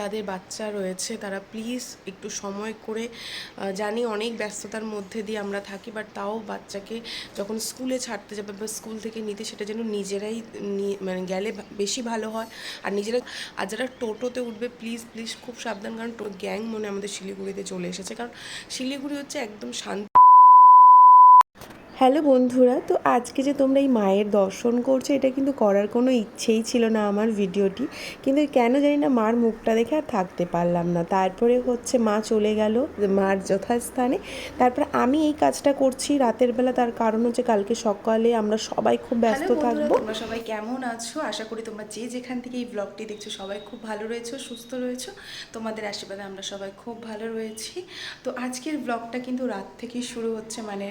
যাদের বাচ্চা রয়েছে, তারা প্লিজ একটু সময় করে জানি অনেক ব্যস্ততার মধ্যে দিয়ে আমরা থাকি বাট তাও বাচ্চাকে যখন স্কুলে ছাড়তে যাবে বা স্কুল থেকে নিতে, সেটা যেন নিজেরাই মানে গেলে বেশি ভালো হয়। আর নিজেরা, আর যারা টোটোতে উঠবে প্লিজ প্লিজ খুব সাবধান, কারণ গ্যাং মনে আমাদের শিলিগুড়িতে চলে এসেছে। কারণ শিলিগুড়ি হচ্ছে একদম শান্ত হ্যালো বন্ধুরা তো আজকে যে তোমরা এই মায়ের দর্শন করছ এটা কিন্তু করার কোনো ইচ্ছেই ছিল না আমার ভিডিওটি। কিন্তু কেন জানি না মার মুখটা দেখে আর থাকতে পারলাম না। তারপরে হচ্ছে মা চলে গেল মার যথাস্থানে। তারপরে আমি এই কাজটা করছি রাতের বেলা তার কারণ হচ্ছে কালকে সকালে আমরা সবাই খুব ব্যস্ত থাকব। তোমরা সবাই কেমন আছো? আশা করি তোমরা যে যেখান থেকে এই ব্লগটি দেখছ সবাই খুব ভালো রয়েছো সুস্থ রয়েছো। তোমাদের আশীর্বাদে আমরা সবাই খুব ভালো রয়েছি। তো আজকের ব্লগটা কিন্তু রাত থেকেই শুরু হচ্ছে মানে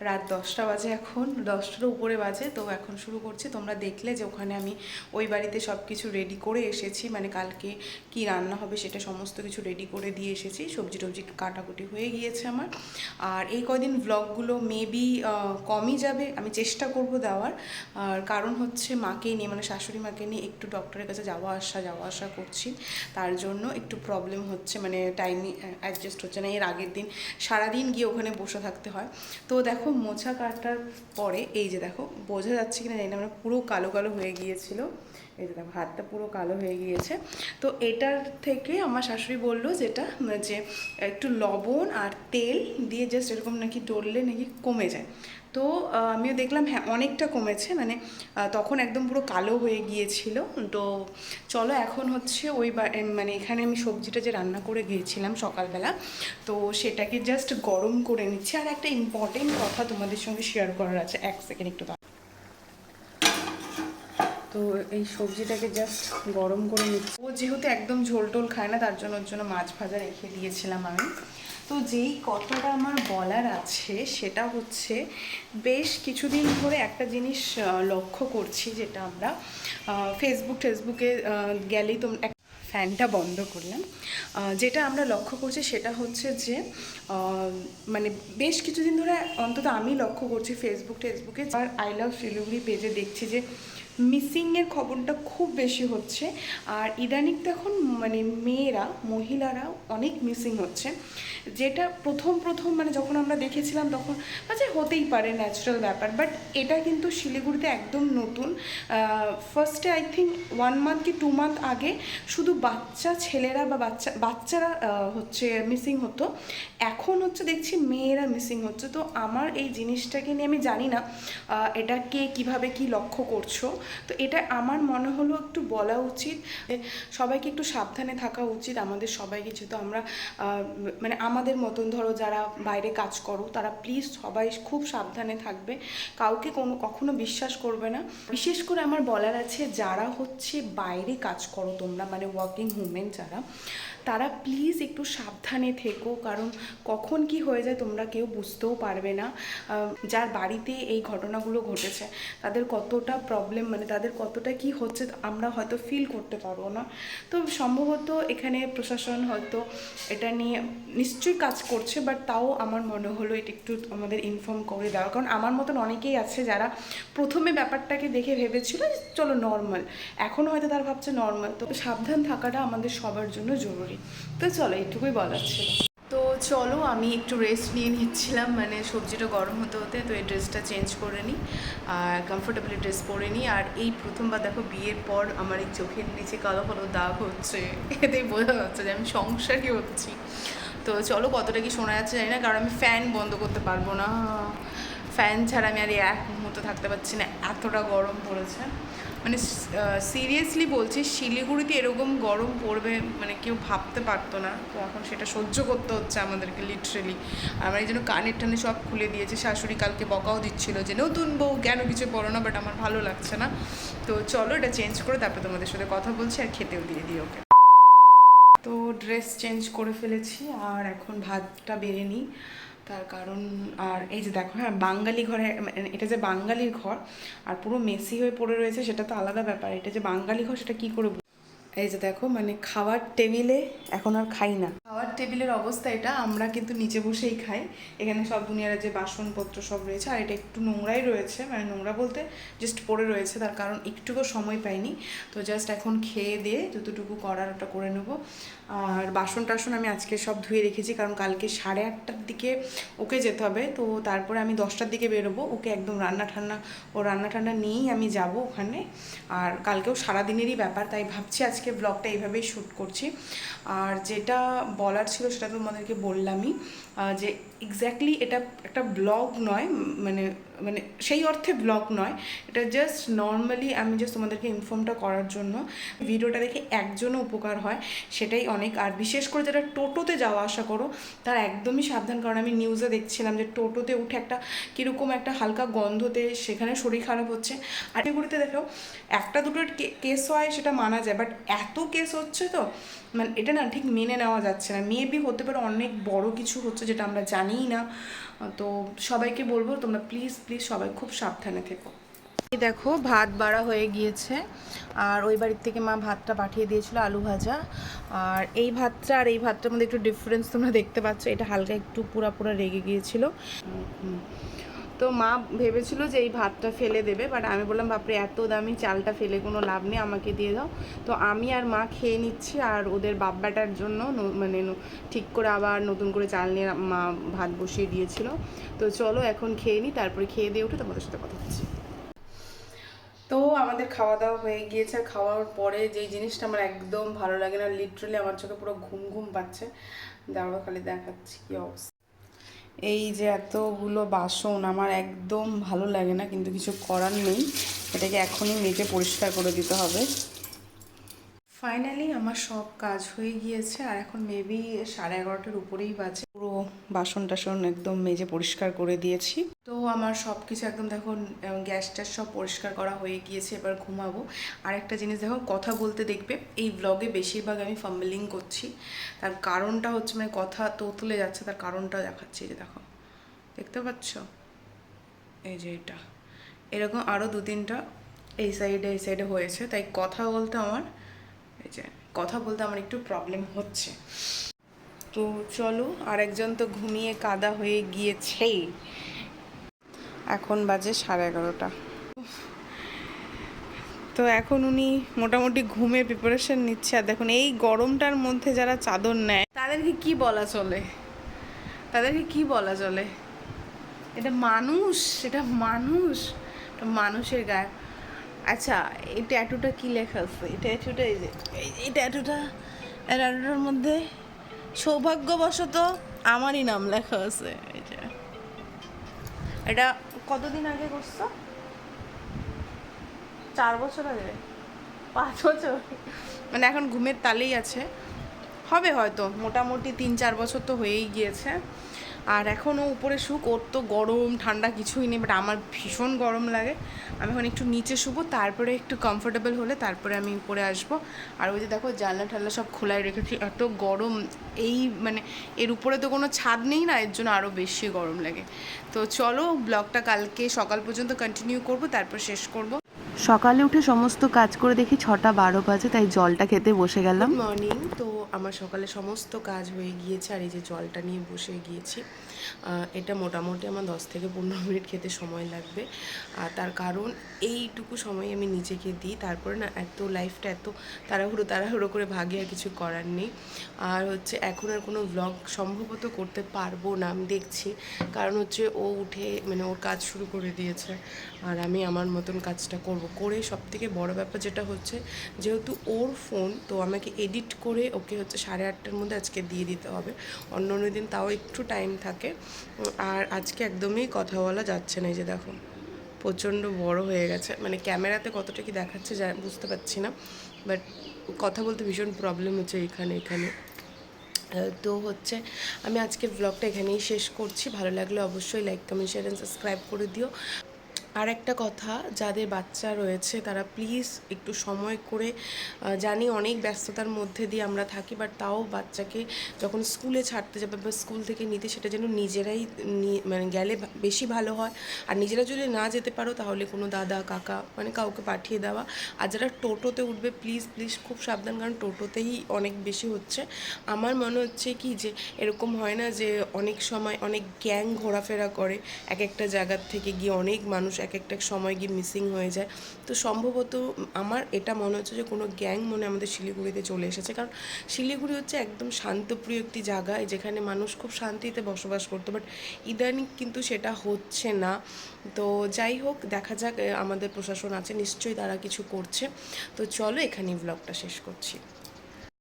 রাত দশটা বাজে এখন, দশটার উপরে বাজে, তো এখন শুরু করছি। তোমরা দেখলে যে ওখানে আমি ওই বাড়িতে সব কিছু রেডি করে এসেছি মানে কালকে কি রান্না হবে সেটা সমস্ত কিছু রেডি করে দিয়ে এসেছি। সবজি টবজি কাটাকুটি হয়ে গিয়েছে আমার। আর এই কদিন ব্লগগুলো মেবি কমই যাবে, আমি চেষ্টা করব দেওয়ার। আর কারণ হচ্ছে মাকে নিয়ে মানে শাশুড়ি মাকে নিয়ে একটু ডক্টরের কাছে যাওয়া আসা যাওয়া আসা করছি। তার জন্য একটু প্রবলেম হচ্ছে মানে টাইমই অ্যাডজাস্ট হচ্ছে না। এর আগের দিন সারাদিন গিয়ে ওখানে বসে থাকতে হয়। তো দেখো মোছা কাটার পরে, এই যে দেখো, বোঝা যাচ্ছে কিনা জানি না মানে পুরো কালো কালো হয়ে গিয়েছিল। এই যে দেখো, হাতটা পুরো কালো হয়ে গিয়েছে। তো এটার থেকে আমার শাশুড়ি বলল যেটা, যে একটু লবণ আর তেল দিয়ে জাস্ট এরকম নাকি ডললে নাকি কমে যায়। তো আমিও দেখলাম হ্যাঁ অনেকটা কমেছে মানে তখন একদম পুরো কালো হয়ে গিয়েছিল। তো চলো, এখন হচ্ছে ওই মানে এখানে আমি সবজিটা যে রান্না করে গিয়েছিলাম সকালবেলা, তো সেটাকে জাস্ট গরম করে নিচ্ছি। আর একটা ইম্পর্টেন্ট কথা তোমাদের সঙ্গে শেয়ার করার আছে, এক সেকেন্ড একটু। তো এই সবজিটাকে জাস্ট গরম করে নিচ্ছি। ও যেহেতু একদম ঝোল টোল খায় না, তার জন্য ওর জন্য মাছ ভাজা রেখে দিয়েছিলাম আমি। তো যেই কথাটা আমার বলার আছে, সেটা হচ্ছে বেশ কিছুদিন ধরে একটা জিনিস লক্ষ্য করছি যেটা আমরা ফেসবুক টেসবুকে গেলেই তো ফ্যানটা বন্ধ করলাম। যেটা আমরা লক্ষ্য করছি সেটা হচ্ছে যে মানে বেশ কিছুদিন ধরে অন্তত আমি লক্ষ্য করছি ফেসবুক টেসবুকে আর আই লাভ শিলিগুড়ি পেজে দেখছি যে মিসিংয়ের খবরটা খুব বেশি হচ্ছে। আর ইদানিং তো এখন মানে মেয়েরা, মহিলারা অনেক মিসিং হচ্ছে। যেটা প্রথম প্রথম মানে যখন আমরা দেখেছিলাম তখন আচ্ছা হতেই পারে ন্যাচারাল ব্যাপার। বাট এটা কিন্তু শিলিগুড়িতে একদম নতুন। ফার্স্টে আই থিঙ্ক ওয়ান মান্থ কি টু মান্থ আগে শুধু বাচ্চা ছেলেরা বা বাচ্চা, বাচ্চারা হচ্ছে মিসিং হতো। এখন হচ্ছে দেখছি মেয়েরা মিসিং হচ্ছে। তো আমার এই জিনিসটাকে নিয়ে আমি জানি না এটা কে কীভাবে কি লক্ষ্য করছ। তো এটা আমার মনে হলো একটু বলা উচিত সবাইকে একটু সাবধানে থাকা উচিত আমাদের সবাইকে, যেহেতু আমরা মানে আমাদের মতন ধরো যারা বাইরে কাজ করো, তারা প্লিজ সবাই খুব সাবধানে থাকবে। কাউকে কোনো, কখনো বিশ্বাস করবে না। বিশেষ করে আমার বলার আছে যারা হচ্ছে বাইরে কাজ করো, তোমরা মানে ওয়ার্কিং উমেন যারা, তারা প্লিজ একটু সাবধানে থেকো। কারণ কখন কি হয়ে যায় তোমরা কেউ বুঝতেও পারবে না। যার বাড়িতে এই ঘটনাগুলো ঘটেছে, তাদের কতটা প্রবলেম মানে তাদের কতটা কি হচ্ছে আমরা হয়তো ফিল করতে পারব না। তো সম্ভবত এখানে প্রশাসন হয়তো এটা নিয়ে নিশ্চয়ই কাজ করছে বাট তাও আমার মনে হলো এটা একটু আমাদের ইনফর্ম করে দেওয়া। কারণ আমার মতন অনেকেই আছে যারা প্রথমে ব্যাপারটাকে দেখে ভেবেছিল চলো নর্মাল এখন হয়তো তারা ভাবছে নর্মাল তো সাবধান থাকাটা আমাদের সবার জন্য জরুরি। তো চলো, এইটুকুই বলার ছিল। তো চলো, আমি একটু রেস্ট নিয়ে নিচ্ছিলাম। মানে সবজিটা গরম হতে হতে, তো এই ড্রেসটা চেঞ্জ করে নিই আর কমফোর্টেবলি ড্রেস পরে নিই আর এই প্রথমবার দেখো, বিয়ের পর আমার এই চোখের নিচে কালো কালো দাগ হচ্ছে। এতেই বোঝা যাচ্ছে যে আমি সংসারই হচ্ছি। তো চলো, কতটা কি শোনা যাচ্ছে জানি না, কারণ আমি ফ্যান বন্ধ করতে পারব না। ফ্যান ছাড়া আমি আর এক মুহূর্ত থাকতে পারছি না, এতটা গরম পড়েছে। মানে সিরিয়াসলি বলছি, শিলিগুড়িতে এরকম গরম পড়বে মানে কেউ ভাবতে পারতো না। তো এখন সেটা সহ্য করতে হচ্ছে আমাদেরকে লিটারেলি আমার এই জন্য কানের টানে সব খুলে দিয়েছে, শাশুড়ি কালকে বকাও দিচ্ছিল যে, নতুন বউ, কেন কিছু পড়ো না বাট আমার ভালো লাগছে না। তো চলো এটা চেঞ্জ করে তারপরে তোমাদের সাথে কথা বলছি আর খেতেও দিয়ে দিই ওকে। তো ড্রেস চেঞ্জ করে ফেলেছি, আর এখন ভাতটা বেড়ে নিই। তার কারণ, আর এই যে দেখো হ্যাঁ বাঙালি ঘরে মানে এটা যে বাঙালির ঘর, আর পুরো মেসি হয়ে পড়ে রয়েছে, সেটা তো আলাদা ব্যাপার। এটা যে বাঙালি ঘর, সেটা কী করে এই যে দেখো মানে খাওয়ার টেবিলে এখন আর খাই না। খাওয়ার টেবিলের অবস্থা এটা, আমরা কিন্তু নিচে বসেই খাই। এখানে সব দুনিয়ার যে বাসনপত্র সব রয়েছে, আর এটা একটু নোংরাই রয়েছে মানে নোংরা বলতে জাস্ট পড়ে রয়েছে, তার কারণ একটুকু সময় পাইনি। তো জাস্ট এখন খেয়ে দিয়ে যতটুকু করার ওটা করে নেব। আর বাসন টাসন আমি আজকে সব ধুয়ে রেখেছি, কারণ কালকে সাড়ে আটটার দিকে ওকে যেতে হবে। তো তারপরে আমি দশটার দিকে বেরোবো, ওকে একদম রান্না ঠান্না, ও রান্না ঠান্না নিয়েই আমি যাব ওখানে। আর কালকেও সারাদিনেরই ব্যাপার, তাই ভাবছি আজকে ব্লগটা এইভাবেই শ্যুট করছি। আর যেটা বলার ছিল সেটা তোমাদেরকে বললামই। যে এক্স্যাক্টলি এটা একটা ব্লগ নয় মানে মানে সেই অর্থে ব্লগ নয়। এটা জাস্ট নর্মালি আমি জাস্ট তোমাদেরকে ইনফর্মটা করার জন্য ভিডিওটা দেখে একজনও উপকার হয়, সেটাই অনেক। আর বিশেষ করে যারা টোটোতে যাওয়া আসা করো, তারা একদমই সাবধান। কারণ আমি নিউজে দেখছিলাম যে টোটোতে উঠে একটা কীরকম একটা হালকা গন্ধতে সেখানে শরীর খারাপ হচ্ছে। আর এগুলিতে দেখো, একটা দুটো কেস হয় সেটা মানা যায় বাট এত কেস হচ্ছে তো মানে এটা না ঠিক মেনে নেওয়া যাচ্ছে না। মেবি হতে পারে অনেক বড় কিছু হচ্ছে যেটা আমরা জানিই না তো সবাইকে বলব তোমরা প্লিজ প্লিজ সবাই খুব সাবধানে থেকো। এই দেখো ভাত বাড়া হয়ে গিয়েছে আর ওই বাড়ির থেকে মা ভাতটা পাঠিয়ে দিয়েছিল আলু ভাজা। আর এই ভাতটা আর এই ভাতটার মধ্যে একটু ডিফারেন্স তোমরা দেখতে পাচ্ছ এটা হালকা একটু পুরা পুরা রেগে গিয়েছিল। তো মা ভেবেছিল যে এই ভাতটা ফেলে দেবে বাট আমি বললাম, বাপরে, এত দামি চালটা ফেলে কোনো লাভ নেই, আমাকে দিয়ে দাও। তো আমি আর মা খেয়ে নিচ্ছি, আর ওদের বাব্বাটার জন্য মানে ঠিক করে আবার নতুন করে চাল নিয়ে মা ভাত বসিয়ে দিয়েছিল। তো চলো এখন খেয়ে নিই তারপরে খেয়ে দিয়ে উঠে তোমাদের সাথে কথা হচ্ছে। তো আমাদের খাওয়া দাওয়া হয়ে গিয়েছে, আর খাওয়ার পরে যেই জিনিসটা আমার একদম ভালো লাগে না লিটারালি আমার চোখে পুরো ঘুম ঘুম পাচ্ছে। দাঁড়াও, খালি দেখাচ্ছি কী অবস্থা। এই যে এতগুলো বাসন আমার একদম ভালো লাগে না, কিন্তু কিছু করার নেই। এটাকে এখনই মেজে পরিষ্কার করে দিতে হবে। ফাইনালি আমার সব কাজ হয়ে গিয়েছে আর এখন মেবি সাড়ে এগারোটার উপরেই বাজে। পুরো বাসন টাসন একদম মেজে পরিষ্কার করে দিয়েছি। তো আমার সব কিছু একদম দেখো গ্যাস ট্যাস সব পরিষ্কার করা হয়ে গিয়েছে, এবার ঘুমাবো। আর একটা জিনিস দেখো, কথা বলতে দেখবে, এই ব্লগে বেশিরভাগ আমি ফাম্বলিং করছি। তার কারণটা হচ্ছে মানে কথা তোতলে যাচ্ছে, তার কারণটা দেখাচ্ছি যে দেখো। দেখতে পাচ্ছ? এই যে এটা। এরকম আরও দু তিনটা এই সাইডে এই সাইডে হয়েছে। তাই কথা বলতে আমার এই যে কথা বলতে আমার একটু প্রবলেম হচ্ছে। তো চলো, আরেকজন তো ঘুমিয়ে কাদা হয়ে গিয়েছে। এখন বাজে সাড়ে এগারোটা। তো এখন উনি মোটামুটি ঘুমের প্রিপারেশন নিচ্ছে। আর দেখুন, এই গরমটার মধ্যে যারা চাদর নেয়, তাদেরকে কি বলা চলে? তাদেরকে কি বলা চলে? এটা মানুষ? এটা মানুষ? মানুষের গায়ে। আচ্ছা এই ট্যাটুটা কি লেখা আছে? এই ট্যাটুটা এই যে, এই- ট্যাটুটা ট্যাটুটার মধ্যে সৌভাগ্যবশত আমারই নাম লেখা আছে, এই এটা কতদিন আগে করছ? চার বছর আগে? পাঁচ বছর? মানে এখন ঘুমের তালেই আছে। হবে হয়তো, মোটামুটি তিন চার বছর তো হয়েই গিয়েছে। আর এখনও উপরে শুক ওর তো গরম ঠান্ডা কিছুই নেই বাট আমার ভীষণ গরম লাগে। আমি এখন একটু নিচে শুবো তারপরে একটু কমফোর্টেবল হলে তারপরে আমি উপরে আসব। আর ওই যে দেখো জানলা ঠাল্লা সব খোলাই রেখেছি এত গরম এই মানে এর উপরে তো কোনো ছাদ নেই না এর জন্য আরও বেশি গরম লাগে। তো চলো ব্লগটা কালকে সকাল পর্যন্ত কন্টিনিউ করব তারপর শেষ করব। সকালে উঠে সমস্ত কাজ করে দেখি ছটা বারো বাজে তাই জলটা খেতে বসে গেলাম। মর্নিং তো আমার সকালে সমস্ত কাজ হয়ে গিয়েছে আর এই যে জলটা নিয়ে বসে গিয়েছি। এটা মোটামুটি আমার দশ থেকে পনেরো মিনিট খেতে সময় লাগবে। আর তার কারণ এইটুকু সময় আমি নিজেকে দিই। তারপরে না, এত লাইফটা এত তাড়াহুড়ো তাড়াহুড়ো করে ভাগে আর কিছু করার নেই। আর হচ্ছে এখন আর কোনো ব্লগ সম্ভবত করতে পারব না, আমি দেখছি। কারণ হচ্ছে ও উঠে মানে ওর কাজ শুরু করে দিয়েছে। আর আমি আমার মতন কাজটা করব। করে সব থেকে বড় ব্যাপার যেটা হচ্ছে, যেহেতু ওর ফোন তো আমাকে এডিট করে ওকে হচ্ছে সাড়ে আটটার মধ্যে আজকে দিয়ে দিতে হবে। অন্য অন্য দিন তাও একটু টাইম থাকে। আর আজকে একদমই কথা বলা যাচ্ছে না এই যে দেখো, প্রচণ্ড বড় হয়ে গেছে। মানে ক্যামেরাতে কতটা কি দেখাচ্ছে যা, বুঝতে পারছি না বাট কথা বলতে ভীষণ প্রবলেম হচ্ছে এখানে এখানে। তো হচ্ছে আমি আজকের ব্লগটা এখানেই শেষ করছি। ভালো লাগলে অবশ্যই like comment share and subscribe করে দিও। আর একটা কথা, যাদের বাচ্চা রয়েছে তারা প্লিজ একটু সময় করে জানি অনেক ব্যস্ততার মধ্যে দিয়ে আমরা থাকি বাট তাও বাচ্চাকে যখন স্কুলে ছাড়তে যাবে বা স্কুল থেকে নিতে, সেটা যেন নিজেরাই মানে গেলে বেশি ভালো হয়। আর নিজেরা যদি না যেতে পারো, তাহলে কোনো দাদা, কাকা মানে কাউকে পাঠিয়ে দেওয়া। আর যারা টোটোতে উঠবে প্লিজ প্লিজ খুব সাবধান, কারণ টোটোতেই অনেক বেশি হচ্ছে। আমার মনে হচ্ছে কি যে, এরকম হয় না যে অনেক সময় অনেক গ্যাং ঘোরাফেরা করে, এক একটা জায়গার থেকে গিয়ে অনেক মানুষ এক একটা সময় গিয়ে মিসিং হয়ে যায়। তো সম্ভবত আমার এটা মনে হচ্ছে যে কোনো গ্যাং মনে আমাদের শিলিগুড়িতে চলে এসেছে। কারণ শিলিগুড়ি হচ্ছে একদম শান্তপ্রিয় একটি জায়গা, যেখানে মানুষ খুব শান্তিতে বসবাস করতো। বাট ইদানিং কিন্তু সেটা হচ্ছে না। তো যাই হোক, দেখা যাক আমাদের প্রশাসন আছে, নিশ্চয়ই তারা কিছু করছে। তো চলো এখানেই ব্লগটা শেষ করছি।